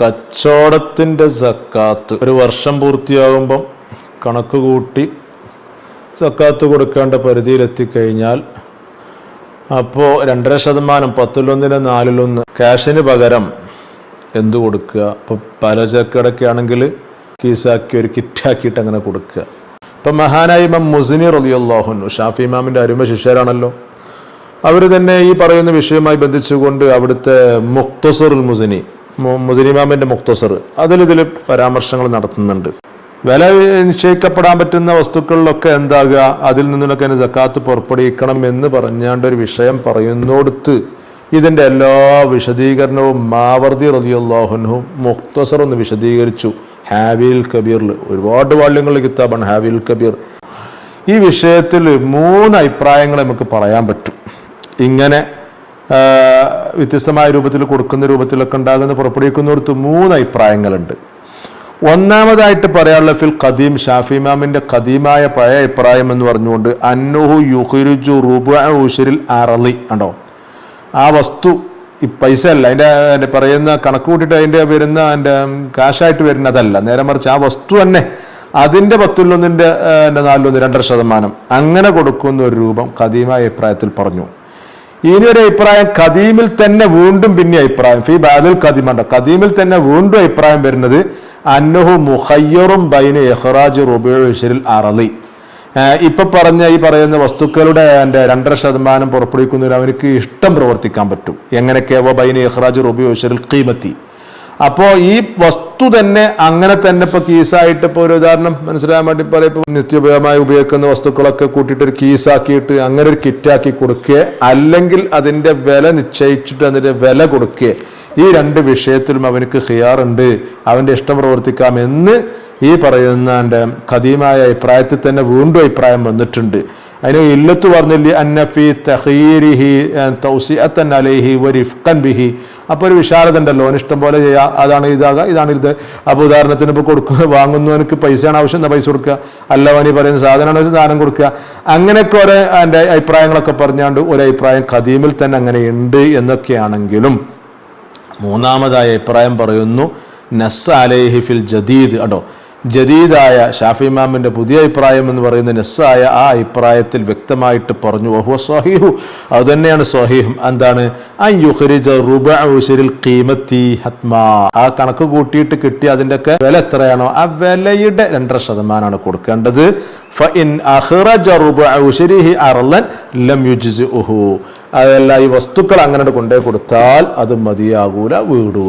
കച്ചവടത്തിന്റെ സക്കാത്ത്. ഒരു വർഷം പൂർത്തിയാകുമ്പം കണക്ക് കൂട്ടി സക്കാത്ത് കൊടുക്കേണ്ട പരിധിയിലെത്തിക്കഴിഞ്ഞാൽ അപ്പോൾ രണ്ടര ശതമാനം പത്തിലൊന്നിന് നാലിലൊന്ന് ക്യാഷിന് പകരം എന്തു കൊടുക്കുക? ഇപ്പോൾ ആണെങ്കിൽ കീസാക്കി ഒരു കിറ്റാക്കിയിട്ട് അങ്ങനെ കൊടുക്കുക. ഇപ്പം മഹാനായി ഇമാം മുസിനി റലിയല്ലാഹുനു ഷാഫി ഇമാമിന്റെ അരുമ ശിഷ്യരാണല്ലോ. അവർ തന്നെ ഈ പറയുന്ന വിഷയവുമായി ബന്ധിച്ചുകൊണ്ട് അവിടുത്തെ മുക്തസുറുൽ മുസിനി മു- മുസിനി ഇമാമിന്റെ മുക്തസർ. അതിലിതിൽ പരാമർശങ്ങൾ നടത്തുന്നുണ്ട്. വില നിശ്ചയിക്കപ്പെടാൻ പറ്റുന്ന വസ്തുക്കളിലൊക്കെ എന്താകുക? അതിൽ നിന്നൊക്കെ അതിന് ജക്കാത്ത് പുറപ്പെടുവിക്കണം എന്ന് പറഞ്ഞാണ്ട് ഒരു വിഷയം പറയുന്നോടത്ത് ഇതിന്റെ എല്ലാ വിശദീകരണവും മാവർദി റതിയുള്ളാഹുനു മുക്തസർ ഒന്ന് വിശദീകരിച്ചു. ഹാവിൽ കബീറിൽ. ഒരുപാട് വാള്യങ്ങളുടെ കിതാബാണ് ഹാവിൽ കബീർ. ഈ വിഷയത്തിൽ മൂന്ന് അഭിപ്രായങ്ങൾ നമുക്ക് പറയാൻ പറ്റും. ഇങ്ങനെ വ്യത്യസ്തമായ രൂപത്തിൽ കൊടുക്കുന്ന രൂപത്തിലൊക്കെ ഉണ്ടാകുന്ന പുറപ്പെടുവിക്കുന്നിടത്ത് മൂന്ന് അഭിപ്രായങ്ങളുണ്ട്. ഒന്നാമതായിട്ട് പറയാനുള്ള ഫിൽ ഖദീം ഷാഫി ഇമാമിന്റെ ഖദീമായ പഴയ അഭിപ്രായം എന്ന് പറഞ്ഞുകൊണ്ട് അന്നുഹു യുഹിരുജു റുബ ഉഷരിൽ അറളി ഉണ്ടോ ആ വസ്തു ഈ പൈസ അല്ല. അതിന്റെ പറയുന്ന കണക്ക് കൂട്ടിയിട്ട് അതിന്റെ വരുന്ന അതിന്റെ കാശായിട്ട് വരുന്നതല്ല. നേരെ മറിച്ച് ആ വസ്തു തന്നെ അതിന്റെ പത്തിലൊന്നിന്റെ നാലിലൊന്ന് രണ്ടര ശതമാനം. അങ്ങനെ കൊടുക്കുന്ന ഒരു രൂപം ഖദീമായ അഭിപ്രായത്തിൽ പറഞ്ഞു. ഇനി ഒരു അഭിപ്രായം കദീമിൽ തന്നെ വീണ്ടും പിന്നെ അഭിപ്രായം. ഫി ബാദുൽ കദീമുണ്ട് കദീമിൽ തന്നെ വീണ്ടും അഭിപ്രായം വരുന്നത് അന്നഹു മുഹയ്യറും ബൈന എഹ്റാജ് റുബിഷിൽ അറളി. ഇപ്പൊ പറഞ്ഞ ഈ പറയുന്ന വസ്തുക്കളുടെ എന്റെ രണ്ടര ശതമാനം പുറപ്പെടുവിക്കുന്നതിന് അവർക്ക് ഇഷ്ടം പ്രവർത്തിക്കാൻ പറ്റും. എങ്ങനെയൊക്കെ ബൈന എഹ്റാജ് റുബി ഉഷറിൽ കീമത്തി അപ്പോ ഈ വസ്തു തന്നെ അങ്ങനെ തന്നെ ഇപ്പൊ കീസായിട്ട് ഇപ്പൊ ഒരു ഉദാഹരണം മനസ്സിലാകാൻ വേണ്ടി പറയും ഇപ്പൊ നിത്യോപയോഗമായി ഉപയോഗിക്കുന്ന വസ്തുക്കളൊക്കെ കൂട്ടിയിട്ട് ഒരു കീസാക്കിയിട്ട് അങ്ങനെ ഒരു കിറ്റാക്കി കൊടുക്കുക അല്ലെങ്കിൽ അതിന്റെ വില നിശ്ചയിച്ചിട്ട് അതിന്റെ വില കൊടുക്കുക ഈ രണ്ട് വിഷയത്തിലും അവനക്ക് ഹിയാറുണ്ട്. അവന്റെ ഇഷ്ടം പ്രവർത്തിക്കാം എന്ന് ഈ പറയുന്ന ഖദീമായ അഭിപ്രായത്തിൽ തന്നെ വീണ്ടും അഭിപ്രായം വന്നിട്ടുണ്ട്. അതിന് ഇല്ലത്ത് പറഞ്ഞില്ലേ അന്നഫി തഹീരിഹി തൗസിഅത്തൻ അലൈഹി വരിഫ്കൻ ബിഹി. അപ്പോൾ ഒരു വിശാലത ഉണ്ടല്ലോ ഇഷ്ടം പോലെ ചെയ്യുക അതാണ് ഇതാകുക ഇതാണ് ഇത്. അപ്പോൾ ഉദാഹരണത്തിന് ഇപ്പോൾ കൊടുക്കുക വാങ്ങുന്നവനക്ക് പൈസയാണ് ആവശ്യം എന്നാൽ പൈസ കൊടുക്കുക അല്ല അവന് പറയുന്ന സാധനമാണ് വെച്ചാൽ സാധനം കൊടുക്കുക അങ്ങനെയൊക്കെ ഓരോ എന്റെ അഭിപ്രായങ്ങളൊക്കെ പറഞ്ഞാണ്ട് ഒരു അഭിപ്രായം ഖദീമിൽ തന്നെ അങ്ങനെ ഉണ്ട് എന്നൊക്കെയാണെങ്കിലും മൂന്നാമതായ അഭിപ്രായം പറയുന്നു നസ് അലേഹി ഫിൽ ജദീദ് അടോ. ജദീദായ ഷാഫി ഇമാമിന്റെ പുതിയ അഭിപ്രായം എന്ന് പറയുന്ന നെസ്സായ ആ അഭിപ്രായത്തിൽ വ്യക്തമായിട്ട് പറഞ്ഞു. ഓഹോ അത് തന്നെയാണ് സ്വഹീഹും. എന്താണ്? ആ കണക്ക് കൂട്ടിയിട്ട് കിട്ടി അതിന്റെ ഒക്കെ വില എത്രയാണോ? ആ വിലയുടെ രണ്ടര ശതമാനമാണ് കൊടുക്കേണ്ടത്. അതല്ല ഈ വസ്തുക്കൾ അങ്ങനെ കൊണ്ടേ കൊടുത്താൽ അത് മതിയാകൂല വീടൂല.